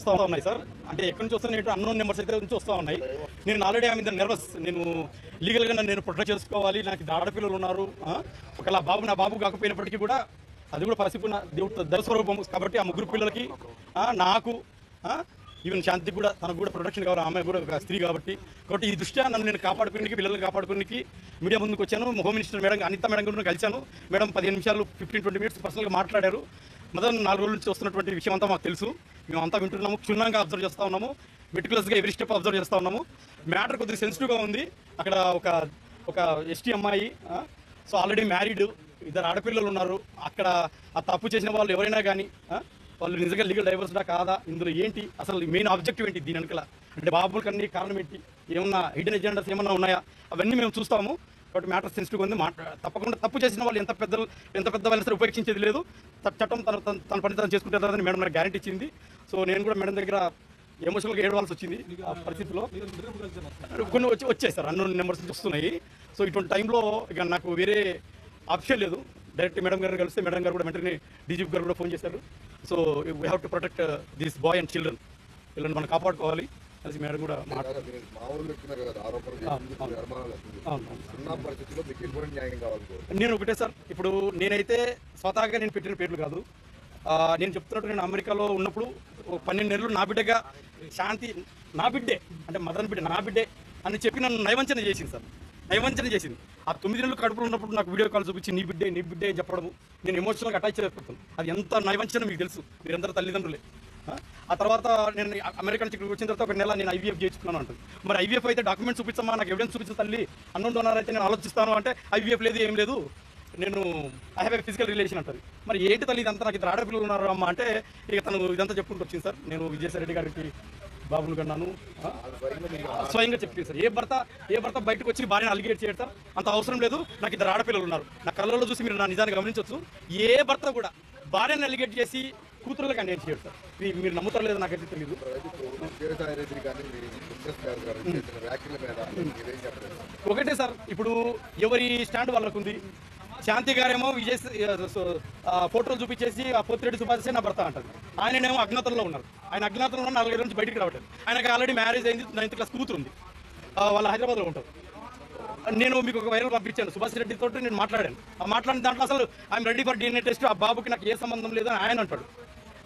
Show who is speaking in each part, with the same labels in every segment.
Speaker 1: వస్తూ ఉన్నాయి సార్. అంటే ఎక్కడి నుంచి వస్తున్నాయి అన్నోన్ నెంబర్స్ అయితే నుంచి వస్తూ ఉన్నాయి. నేను ఆల్రెడీ ఆమె నర్వస్ నేను లీగల్గా నేను ప్రొటెక్ట్ చేసుకోవాలి. నాకు ఇద్దరు ఆడపిల్లలు ఉన్నారు. ఆ? ఒకవేళ బాబు నా బాబు కాకపోయినప్పటికీ కూడా అది కూడా పసిపున్న దేవుడు దర్శరూపం కాబట్టి ఆ ముగ్గురు పిల్లలకి నాకు ఈవెన్ శాంతి కూడా తనకు కూడా ప్రొటెక్షన్ కావాలి. ఆమె కూడా ఒక స్త్రీ కాబట్టి. కాబట్టి ఈ దృష్ట్యా నన్ను నేను కాపాడుకునే పిల్లల్ని కాపాడుకునేకి మీడియా ముందుకు వచ్చాను. Home minister madam Anitha madam కూడా కలిశాను. మేడం పదిహేను నిమిషాలు ఫిఫ్టీన్ ట్వంటీ మినిట్స్ పర్సనల్గా మాట్లాడారు. మొదటి నాలుగు రోజుల నుంచి వస్తున్నటువంటి విషయం అంతా మాకు తెలుసు. మేము అంతా వింటున్నాము క్షుణ్ణంగా అబ్జర్వ్ చేస్తూ ఉన్నాము. మెటికులస్గా ఎవరి స్టెప్ అబ్జర్వ్ చేస్తూ ఉన్నాము. మ్యాటర్ కొద్దిగా సెన్సిటివ్గా ఉంది. అక్కడ ఒక ఒక ఎస్టీ అమ్మాయి సో ఆల్రెడీ మ్యారీడ్ ఇద్దరు ఆడపిల్లలు ఉన్నారు. అక్కడ ఆ తప్పు చేసిన వాళ్ళు ఎవరైనా కానీ వాళ్ళు నిజంగా లీగల్ డైవర్స్డా కాదా? ఇందులో ఏంటి? అసలు మెయిన్ ఆబ్జెక్టివ్ ఏంటి దీని వెనుకల? అంటే బాబుల కన్నీ కారణం ఏంటి? ఏమన్నా హిడెన్ ఎజెండాస్ ఏమన్నా ఉన్నాయా? అవన్నీ మేము చూస్తాము. కాబట్టి మ్యాటర్ సెన్సిటివ్ ఉంది. తప్పకుండా తప్పు చేసిన వాళ్ళు ఎంత పెద్దలు ఎంత పెద్ద వాళ్ళని సరే ఉపేక్షించేది లేదు. చట్టం తన తన పని తను చేసుకుంటారని మేడం నాకు గ్యారంటీ ఇచ్చింది. సో నేను కూడా మేడం దగ్గర ఎమోషనల్గా ఏడవాల్సి వచ్చింది ఆ పరిస్థితిలో. కొన్ని వచ్చి వచ్చాయి సార్. అన్నోన్ నెంబర్స్ నుంచి వస్తున్నాయి. సో ఇటువంటి టైంలో ఇక నాకు వేరే ఆప్షన్ లేదు. డైరెక్ట్ మేడం గారు కలిస్తే మేడం గారు కూడా వెంటనే డీజీపీ గారు కూడా ఫోన్ చేశారు. So we have to protect this boy and children వీళ్ళని మనం కాపాడుకోవాలి. కలిసి మేడం కూడా? నేను ఒకటే సార్ ఇప్పుడు నేనైతే స్వతహాగా నేను పెట్టిన పేర్లు కాదు. నేను చెప్తున్నట్టు నేను అమెరికాలో ఉన్నప్పుడు పన్నెండు నెలలు నా బిడ్డగా శాంతి నా బిడ్డే అంటే మదన్ బిడ్డ నా బిడ్డే అని చెప్పి నన్ను నైవంచన చేసింది సార్. నైవంచన చేసింది. ఆ తొమ్మిది నెలలు కడుపులో ఉన్నప్పుడు నాకు వీడియో కాల్ చూపించి నీ బిడ్డే నీ బిడ్డే అని చెప్పడం నేను ఎమోషనల్గా అటాచ్ అయిపోతాను. అది ఎంత నైవంచన మీకు తెలుసు? మీరందరూ తల్లిదండ్రులే. ఆ? తర్వాత నేను అమెరికా నుంచి ఇక్కడికి వచ్చిన తర్వాత ఒక నెల నేను ఐవీఎఫ్ చేయించుకున్నాను అంటుంది. మరి ఐవీఎఫ్ అయితే డాక్యుమెంట్స్ చూపించమ్మా నాకు ఎవిడెన్స్ చూపించు తల్లి. అన్నం డోనర్ అయితే నేను ఆలోచిస్తాను అంటే ఐవీఎఫ్ లేదు ఏం లేదు. నేను I have a physical relation అంటుంది. మరి ఏంటి తల్లి ఇదంతా? నాకు ఇద్దరు ఆడపిల్లలు ఉన్నారు అమ్మ అంటే ఇక తను ఇదంతా చెప్పుకుంటూ వచ్చింది సార్. నేను విజయసాయిరెడ్డి గారికి బాబును కన్నాను. స్వయంగా చెప్పింది సార్ ఏ భర్త ఏ భర్త బయటకు వచ్చి భార్యను అలిగేట్ చేయడం సార్? అంత అవసరం లేదు. నాకు ఇద్దరు ఆడపిల్లలు ఉన్నారు. నా కళ్ళల్లో చూసి మీరు నా నిజాన్ని గమనించవచ్చు ఏ భర్త కూడా భార్యను అలిగేట్ చేసి కూతురులకు చేయడు సార్. మీ- మీరు నమ్ముతారు లేదు నాకైతే తెలియదు ఒకటే సార్ ఇప్పుడు ఎవరి స్టాండ్ వాళ్ళకు ఉంది శాంతి గారేమో విజయ్ ఫోటోలు చూపించేసి ఆ పొత్తిరెడ్డి సుభాష్ నా భర్త అంటారు. ఆయననేమో అజ్ఞాతంలో ఉన్నారు. ఆయన అజ్ఞాతంలో ఉన్న నాలుగైదు నుంచి బయటికి రావట్లేదు. ఆయనకి ఆల్రెడీ మ్యారేజ్ అయింది నైన్త్ క్లాస్ కూతురు ఉంది వాళ్ళ హైదరాబాద్లో ఉంటారు. నేను మీకు ఒక వైరల్ పంపించాను. సుభాష్ రెడ్డి తోటి నేను మాట్లాడాను. ఆ మాట్లాడిన దాంట్లో అసలు I'm ready for DNA test ఆ బాబుకి నాకు ఏ సంబంధం లేదు అని ఆయన అంటాడు.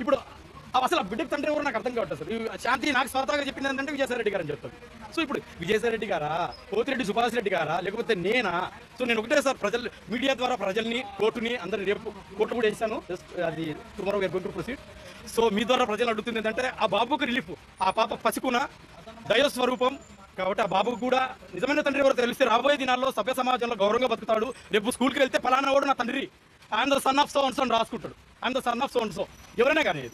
Speaker 1: ఇప్పుడు ఆ అసలు ఆ బిడ్డకి తండ్రి ఎవరు నాకు అర్థం కావట్లేదు సార్. శాంతి నాకు స్వతహాగా చెప్పింది ఏంటంటే విజయసాయిరెడ్డి గారు అని చెప్తారు సో ఇప్పుడు విజయసాయిరెడ్డి గారా? పోతిరెడ్డి సుభాష్ రెడ్డి గారా? లేకపోతే నేనా? సో నేను ఒకటే సార్ ప్రజలు మీడియా ద్వారా ప్రజల్ని కోర్టుని అందరిని రేపు కోర్టు కూడా వేసాను జస్ట్ అది tomorrow we're going to proceed so మీ ద్వారా ప్రజలు అడుగుతుంది ఏంటంటే ఆ బాబుకు రిలీఫ్ ఆ పాప పసికున దైవ స్వరూపం కాబట్టి ఆ బాబుకు కూడా నిజమైన తండ్రి ఎవరు తెలిస్తే రాబోయే దినాల్లో సభ్య సమాజంలో గౌరవంగా బతుకుతాడు. రేపు స్కూల్కి వెళ్తే ఫలానా వాడు నా తండ్రి. ఆయన సన్ ఆఫ్ సో అని రాసుకుంటాడు. I'm the son of son so ఎవరైనా కానీ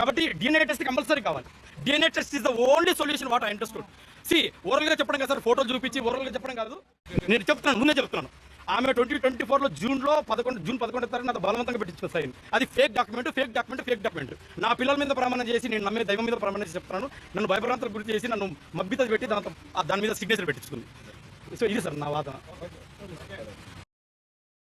Speaker 1: కాబట్టి డిఎన్ఏ టెస్ట్ కంపల్సరీ కావాలి. DNA test is the only solution what I interested see ఓరల్గా చెప్పడం కదా సార్ ఫోటోలు చూపించి ఓరల్గా చెప్పడం కాదు. నేను చెప్తున్నాను ముందే చెప్తున్నాను. ఆమె ట్వంటీ ట్వంటీ ఫోర్లో జూన్లో పదకొండు జూన్ పదకొండు తారీఖు నాకు బలవంతంగా పెట్టించిన సైన్ అది fake document fake document fake document నా పిల్లల మీద ప్రమాణం చేసి నేను నమ్మే దైవం మీద ప్రమాణం చేసి చెప్తున్నాను. నన్ను భయభ్రాంతలు గురి చేసి నన్ను మబ్బిత పెట్టి దాంతో దాని మీద సిగ్నేచర్ పెట్టించుకుంది. సో ఇది సార్ నా వాదన.